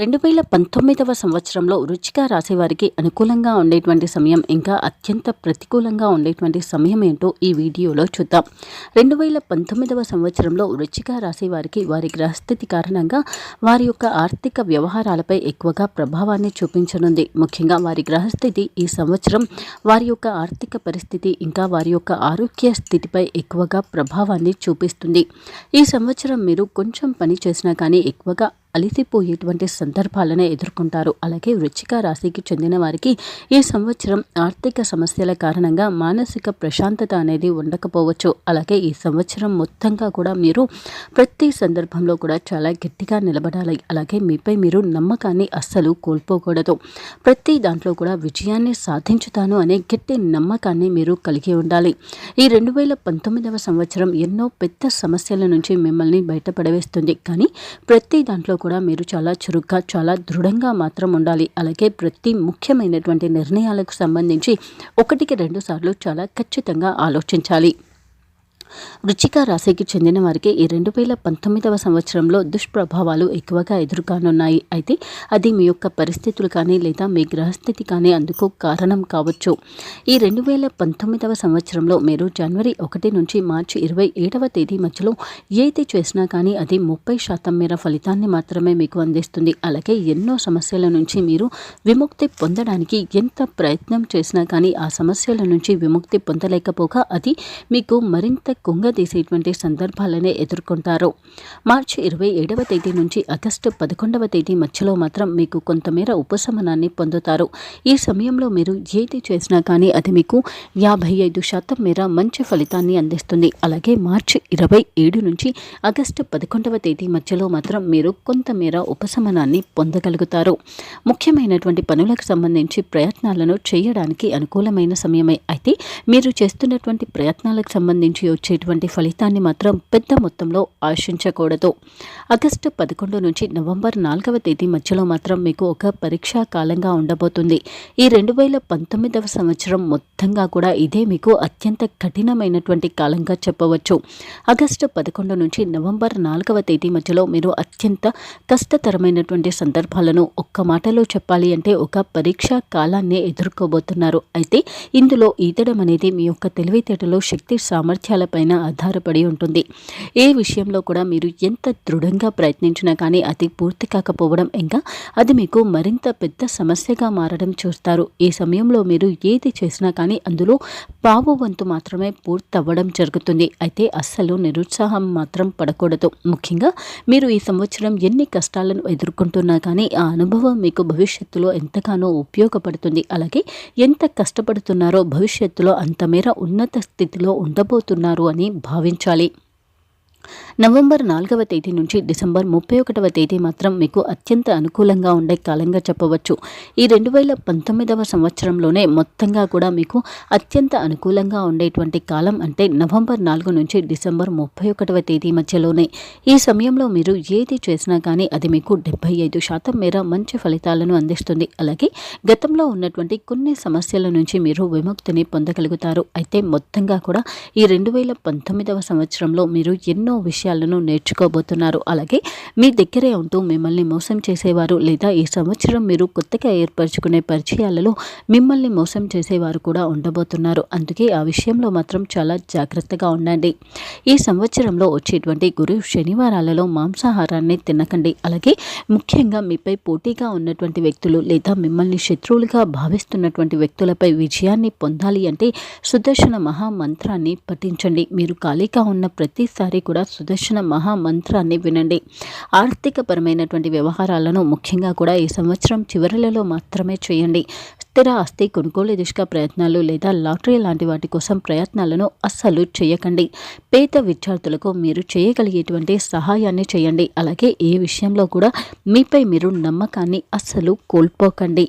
రెండు వేల పంతొమ్మిదవ సంవత్సరంలో రుచిక రాసేవారికి అనుకూలంగా ఉండేటువంటి సమయం ఇంకా అత్యంత ప్రతికూలంగా ఉండేటువంటి సమయం ఏంటో ఈ వీడియోలో చూద్దాం. రెండు వేల పంతొమ్మిదవ సంవత్సరంలో రుచిక రాసేవారికి వారి గ్రహస్థితి కారణంగా వారి యొక్క ఆర్థిక వ్యవహారాలపై ఎక్కువగా ప్రభావాన్ని చూపించనుంది. ముఖ్యంగా వారి గ్రహస్థితి ఈ సంవత్సరం వారి యొక్క ఆర్థిక పరిస్థితి ఇంకా వారి యొక్క ఆరోగ్య స్థితిపై ఎక్కువగా ప్రభావాన్ని చూపిస్తుంది. ఈ సంవత్సరం మీరు కొంచెం పని చేసినా కానీ ఎక్కువగా అలిసిపోయేటువంటి సందర్భాలను ఎదుర్కొంటారు. అలాగే వృచ్చిక రాశికి చెందిన వారికి ఈ సంవత్సరం ఆర్థిక సమస్యల కారణంగా మానసిక ప్రశాంతత అనేది ఉండకపోవచ్చు. అలాగే ఈ సంవత్సరం మొత్తంగా కూడా మీరు ప్రతి సందర్భంలో కూడా చాలా గట్టిగా నిలబడాలి. అలాగే మీపై మీరు నమ్మకాన్ని అస్సలు కోల్పోకూడదు. ప్రతి దాంట్లో కూడా విజయాన్ని సాధించుతాను అనే గట్టి నమ్మకాన్ని మీరు కలిగి ఉండాలి. ఈ రెండు వేల పంతొమ్మిదవ సంవత్సరం ఎన్నో పెద్ద సమస్యల నుంచి మిమ్మల్ని బయటపడవేస్తుంది. కానీ ప్రతి దాంట్లో కూడా కూడా మీరు చాలా చురుగ్గా చాలా దృఢంగా మాత్రం ఉండాలి. అలాగే ప్రతి ముఖ్యమైనటువంటి నిర్ణయాలకు సంబంధించి ఒకటికి రెండు సార్లు చాలా ఖచ్చితంగా ఆలోచించాలి. వృచ్చిక రాశికి చెందిన వారికి ఈ రెండు వేల పంతొమ్మిదవ సంవత్సరంలో దుష్ప్రభావాలు ఎక్కువగా ఎదురుకానున్నాయి. అయితే అది మీ యొక్క పరిస్థితులు కానీ లేదా మీ గ్రహస్థితి కానీ అందుకు కారణం కావచ్చు. ఈ రెండు వేల పంతొమ్మిదవ సంవత్సరంలో మీరు జనవరి ఒకటి నుంచి మార్చి ఇరవై ఏడవ తేదీ మధ్యలో ఏది చేసినా కానీ అది ముప్పై శాతం మేర ఫలితాన్ని మాత్రమే మీకు అందిస్తుంది. అలాగే ఎన్నో సమస్యల నుంచి మీరు విముక్తి పొందడానికి ఎంత ప్రయత్నం చేసినా కానీ ఆ సమస్యల నుంచి విముక్తి పొందలేకపోగా అది మీకు మరింత కుంగదీసేటువంటి సందర్భాలనే ఎదుర్కొంటారు. మార్చి ఇరవై ఏడవ తేదీ నుంచి ఆగస్టు పదకొండవ తేదీ మధ్యలో మాత్రం మీకు కొంతమేర ఉపశమనాన్ని పొందుతారు. ఈ సమయంలో మీరు ఏది చేసినా కానీ అది మీకు యాభై ఐదు శాతం మేర మంచి ఫలితాన్ని అందిస్తుంది. అలాగే మార్చి ఇరవై ఏడు నుంచి ఆగస్టు పదకొండవ తేదీ మధ్యలో మాత్రం మీరు కొంతమేర ఉపశమనాన్ని పొందగలుగుతారు. ముఖ్యమైనటువంటి పనులకు సంబంధించి ప్రయత్నాలను చేయడానికి అనుకూలమైన సమయమే. అయితే మీరు చేస్తున్నటువంటి ప్రయత్నాలకు సంబంధించి వచ్చేటువంటి ఫలితాన్ని మాత్రం పెద్ద మొత్తంలో ఆశించకూడదు. ఆగస్టు పదకొండు నుంచి నవంబర్ నాలుగవ తేదీ మధ్యలో మాత్రం మీకు ఒక పరీక్షా కాలంగా ఉండబోతుంది. ఈ రెండు వేల పంతొమ్మిదవ సంవత్సరం మొత్తంగా కూడా ఇదే మీకు అత్యంత కఠినమైనటువంటి కాలంగా చెప్పవచ్చు. ఆగస్టు పదకొండు నుంచి నవంబర్ నాలుగవ తేదీ మధ్యలో మీరు అత్యంత కష్టతరమైనటువంటి సందర్భాలను ఒక్క మాటలో చెప్పాలి అంటే ఒక పరీక్షా కాలాన్ని ఎదుర్కోబోతున్నారు. అయితే ఇందులో ఈదడం అనేది మీ యొక్క తెలివితేటలో శక్తి సామర్థ్యాల పైన ఆధారపడి ఉంటుంది. ఏ విషయంలో కూడా మీరు ఎంత దృఢంగా ప్రయత్నించినా కానీ అది పూర్తి కాకపోవడం ఇంకా అది మీకు మరింత పెద్ద సమస్యగా మారడం చూస్తారు. ఈ సమయంలో మీరు ఏది చేసినా కానీ అందులో పావు వంతు మాత్రమే పూర్తవ్వడం జరుగుతుంది. అయితే అస్సలు నిరుత్సాహం మాత్రం పడకూడదు. ముఖ్యంగా మీరు ఈ సంవత్సరం ఎన్ని కష్టాలను ఎదుర్కొంటున్నా కానీ ఆ అనుభవం మీకు భవిష్యత్తులో ఎంతగానో ఉపయోగపడుతుంది. అలాగే ఎంత కష్టపడుతున్నారో భవిష్యత్తులో అంతమేర ఉన్నత స్థితిలో ఉండబోతున్నారు అని భావించాలి. నవంబర్ నాలుగవ తేదీ నుంచి డిసెంబర్ ముప్పై ఒకటవ తేదీ మాత్రం మీకు అత్యంత అనుకూలంగా ఉండే కాలంగా చెప్పవచ్చు. ఈ రెండు వేల పంతొమ్మిదవ సంవత్సరంలోనే మొత్తంగా కూడా మీకు అత్యంత అనుకూలంగా ఉండేటువంటి కాలం అంటే నవంబర్ నాలుగు నుంచి డిసెంబర్ ముప్పై ఒకటవ తేదీ మధ్యలోనే. ఈ సమయంలో మీరు ఏది చేసినా కానీ అది మీకు డెబ్బై ఐదు శాతం మేర మంచి ఫలితాలను అందిస్తుంది. అలాగే గతంలో ఉన్నటువంటి కొన్ని సమస్యల నుంచి మీరు విముక్తిని పొందగలుగుతారు. అయితే మొత్తంగా కూడా ఈ రెండు వేల పంతొమ్మిదవ సంవత్సరంలో మీరు ఎన్నో విషయాలను నేర్చుకోబోతున్నారు. అలాగే మీ దగ్గరే ఉంటూ మిమ్మల్ని మోసం చేసేవారు లేదా ఈ సంవత్సరం మీరు కొత్తగా ఏర్పరచుకునే పరిచయాలలో మిమ్మల్ని మోసం చేసేవారు కూడా ఉండబోతున్నారు. అందుకే ఆ విషయంలో మాత్రం చాలా జాగ్రత్తగా ఉండండి. ఈ సంవత్సరంలో వచ్చేటువంటి గురు శనివారాలలో మాంసాహారాన్ని తినకండి. అలాగే ముఖ్యంగా మీపై పోటీగా ఉన్నటువంటి వ్యక్తులు లేదా మిమ్మల్ని శత్రువులుగా భావిస్తున్నటువంటి వ్యక్తులపై విజయాన్ని పొందాలి అంటే సుదర్శన మహామంత్రాన్ని పఠించండి. మీరు ఖాళీగా ఉన్న ప్రతిసారి కూడా సుదర్శన మహామంత్రాన్ని వినండి. ఆర్థికపరమైనటువంటి వ్యవహారాలను ముఖ్యంగా కూడా ఈ సంవత్సరం చివరిలలో మాత్రమే చేయండి. స్థిర ఆస్తి కొనుగోలు దిశగా ప్రయత్నాలు లేదా లాటరీ లాంటి వాటి కోసం ప్రయత్నాలను అస్సలు చేయకండి. పేద విద్యార్థులకు మీరు చేయగలిగేటువంటి సహాయాన్ని చేయండి. అలాగే ఏ విషయంలో కూడా మీపై మీరు నమ్మకాన్ని అస్సలు కోల్పోకండి.